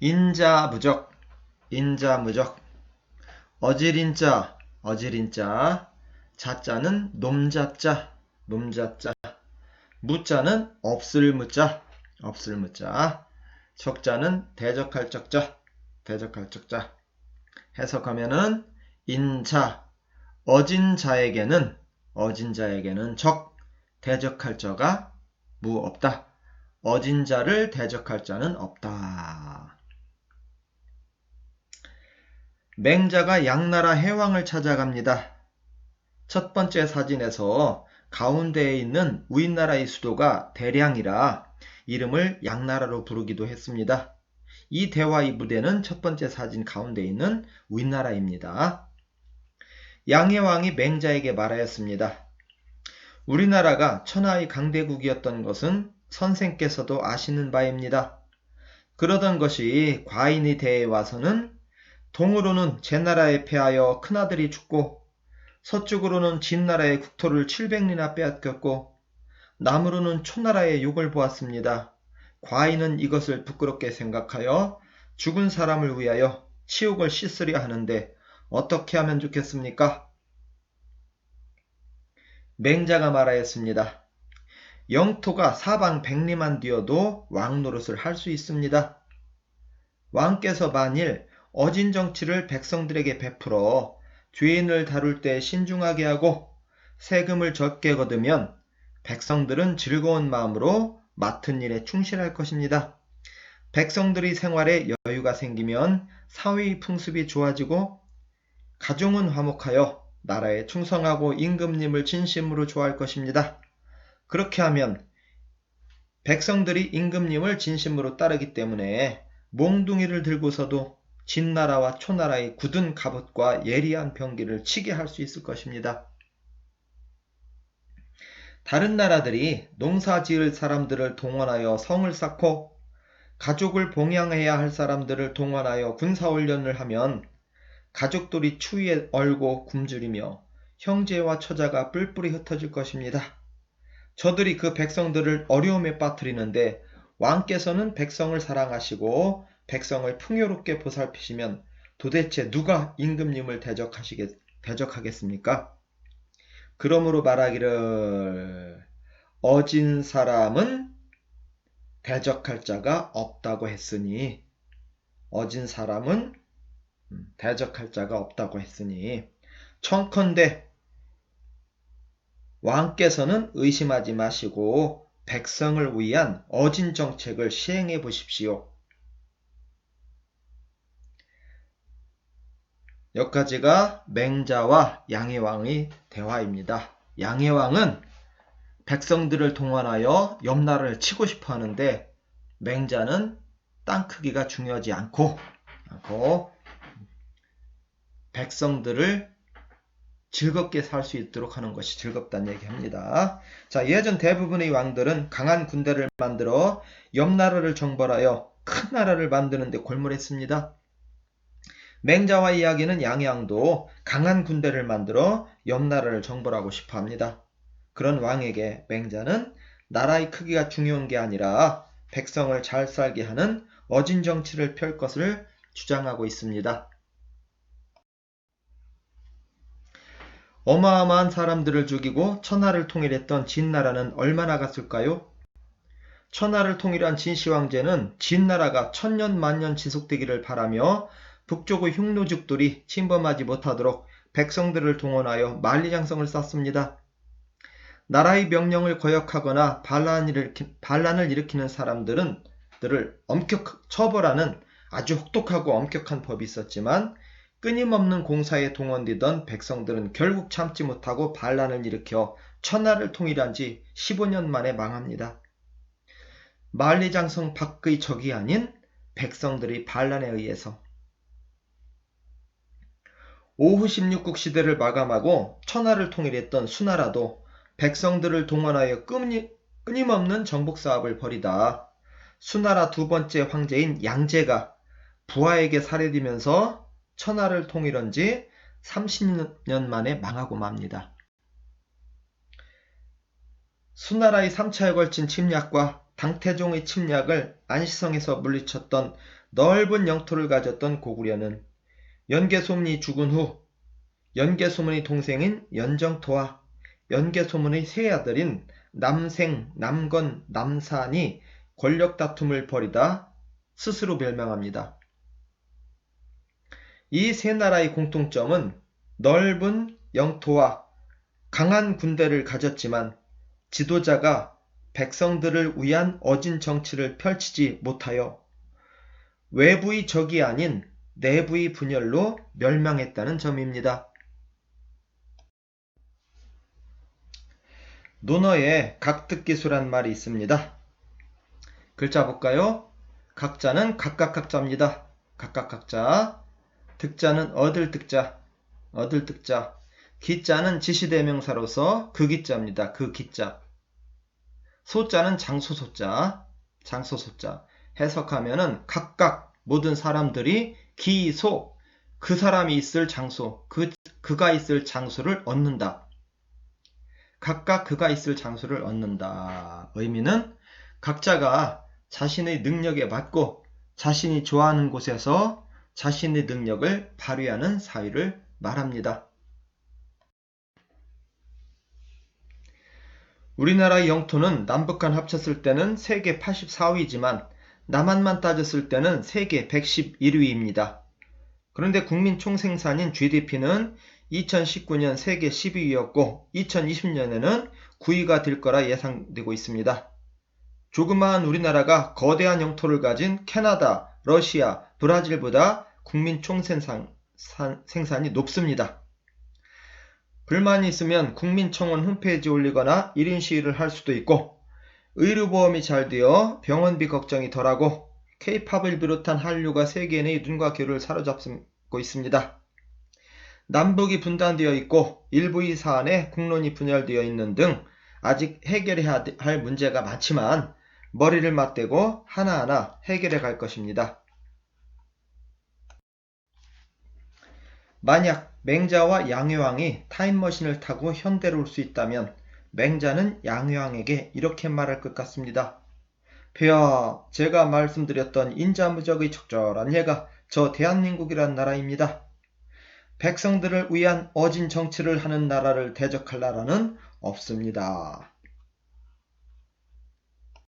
인자무적, 인자무적. 어질인자, 어질인자. 자자는 놈자자, 놈자자. 무자는 없을 무자, 없을 무자. 적자는 대적할 적자, 대적할 적자. 해석하면은 인자, 어진 자에게는 어진 자에게는 적, 대적할 자가 무 없다. 어진 자를 대적할 자는 없다. 맹자가 양나라 해왕을 찾아갑니다. 첫 번째 사진에서 가운데에 있는 우인나라의 수도가 대량이라 이름을 양나라로 부르기도 했습니다. 이 대화의 무대는 첫 번째 사진 가운데 있는 우인나라입니다. 양해왕이 맹자에게 말하였습니다. 우리나라가 천하의 강대국이었던 것은 선생께서도 아시는 바입니다. 그러던 것이 과인이 대에 와서는 동으로는 제 나라에 패하여 큰아들이 죽고 서쪽으로는 진나라의 국토를 700리나 빼앗겼고 남으로는 초나라의 욕을 보았습니다. 과인은 이것을 부끄럽게 생각하여 죽은 사람을 위하여 치욕을 씻으려 하는데 어떻게 하면 좋겠습니까? 맹자가 말하였습니다. 영토가 사방 백리만 뛰어도 왕 노릇을 할 수 있습니다. 왕께서 만일 어진 정치를 백성들에게 베풀어 죄인을 다룰 때 신중하게 하고 세금을 적게 거두면 백성들은 즐거운 마음으로 맡은 일에 충실할 것입니다. 백성들이 생활에 여유가 생기면 사회의 풍습이 좋아지고 가정은 화목하여 나라에 충성하고 임금님을 진심으로 좋아할 것입니다. 그렇게 하면 백성들이 임금님을 진심으로 따르기 때문에 몽둥이를 들고서도 진나라와 초나라의 굳은 갑옷과 예리한 병기를 치게 할 수 있을 것입니다. 다른 나라들이 농사 지을 사람들을 동원하여 성을 쌓고 가족을 봉양해야 할 사람들을 동원하여 군사훈련을 하면 가족들이 추위에 얼고 굶주리며 형제와 처자가 뿔뿔이 흩어질 것입니다. 저들이 그 백성들을 어려움에 빠뜨리는데 왕께서는 백성을 사랑하시고 백성을 풍요롭게 보살피시면 도대체 누가 임금님을 대적하시겠, 대적하겠습니까? 그러므로 말하기를 어진 사람은 대적할 자가 없다고 했으니 어진 사람은 음, 대적할 자가 없다고 했으니 청컨대 왕께서는 의심하지 마시고 백성을 위한 어진 정책을 시행해 보십시오. 여기까지가 맹자와 양해왕의 대화입니다. 양해왕은 백성들을 동원하여 옆나라를 치고 싶어 하는데 맹자는 땅 크기가 중요하지 않고, 않고 백성들을 즐겁게 살 수 있도록 하는 것이 즐겁다는 얘기합니다. 자, 예전 대부분의 왕들은 강한 군대를 만들어 옆 나라를 정벌하여 큰 나라를 만드는데 골몰했습니다. 맹자와 이야기는 양양도 강한 군대를 만들어 옆 나라를 정벌하고 싶어 합니다. 그런 왕에게 맹자는 나라의 크기가 중요한 게 아니라 백성을 잘 살게 하는 어진 정치를 펼 것을 주장하고 있습니다. 어마어마한 사람들을 죽이고 천하를 통일했던 진나라는 얼마나 갔을까요? 천하를 통일한 진시황제는 진나라가 천년 만년 지속되기를 바라며 북쪽의 흉노죽들이 침범하지 못하도록 백성들을 동원하여 만리장성을 쌓습니다. 나라의 명령을 거역하거나 반란을, 일으키, 일으키 는 사람들은 들을 엄격 처벌하는 아주 혹독하고 엄격한 법이 있었지만 끊임없는 공사에 동원되던 백성들은 결국 참지 못하고 반란을 일으켜 천하를 통일한 지 15년 만에 망합니다. 만리장성 밖의 적이 아닌 백성들의 반란에 의해서 오후 16국 시대를 마감하고 천하를 통일했던 수나라도 백성들을 동원하여 끊임, 끊임없는 정복 사업을 벌이다 수나라 두 번째 황제인 양제가 부하에게 살해되면서 천하를 통일한 지 30년 만에 망하고 맙니다. 수나라의 3차에 걸친 침략과 당태종의 침략을 안시성에서 물리쳤던 넓은 영토를 가졌던 고구려는 연개소문이 죽은 후 연개소문의 동생인 연정토와 연개소문의 세 아들인 남생, 남건, 남산이 권력 다툼을 벌이다 스스로 멸망합니다. 이 세 나라의 공통점은 넓은 영토와 강한 군대를 가졌지만 지도자가 백성들을 위한 어진 정치를 펼치지 못하여 외부의 적이 아닌 내부의 분열로 멸망했다는 점입니다. 논어에 각듣기수란 말이 있습니다. 글자 볼까요? 각자는 각각 각자입니다. 각각 각자. 득자는 얻을 득자. 얻을 득자. 기자는 지시대명사로서 그 기자입니다. 그 기자. 소자는 장소소자. 장소소자. 해석하면은 각각 모든 사람들이 기소 그 사람이 있을 장소 그 그가 있을 장소를 얻는다. 각각 그가 있을 장소를 얻는다. 의미는 각자가 자신의 능력에 맞고 자신이 좋아하는 곳에서 자신의 능력을 발휘하는 사회를 말합니다. 우리나라의 영토는 남북한 합쳤을 때는 세계 84위지만 남한만 따졌을 때는 세계 111위입니다. 그런데 국민 총생산인 GDP는 2019년 세계 10위였고 2020년에는 9위가 될 거라 예상되고 있습니다. 조그마한 우리나라가 거대한 영토를 가진 캐나다, 러시아, 브라질보다 국민 총생산 생산이 높습니다. 불만이 있으면 국민청원 홈페이지에 올리거나 1인 시위를 할 수도 있고 의료보험이 잘 되어 병원비 걱정이 덜하고 케이팝을 비롯한 한류가 세계인의 눈과 귀를 사로잡고 있습니다. 남북이 분단되어 있고 일부의 사안에 국론이 분열되어 있는 등 아직 해결해야 할 문제가 많지만 머리를 맞대고 하나하나 해결해 갈 것입니다. 만약 맹자와 양효왕이 타임머신을 타고 현대로 올 수 있다면 맹자는 양효왕에게 이렇게 말할 것 같습니다. 폐하, 제가 말씀드렸던 인자무적의 적절한 예가 저 대한민국이란 나라입니다. 백성들을 위한 어진 정치를 하는 나라를 대적할 나라는 없습니다.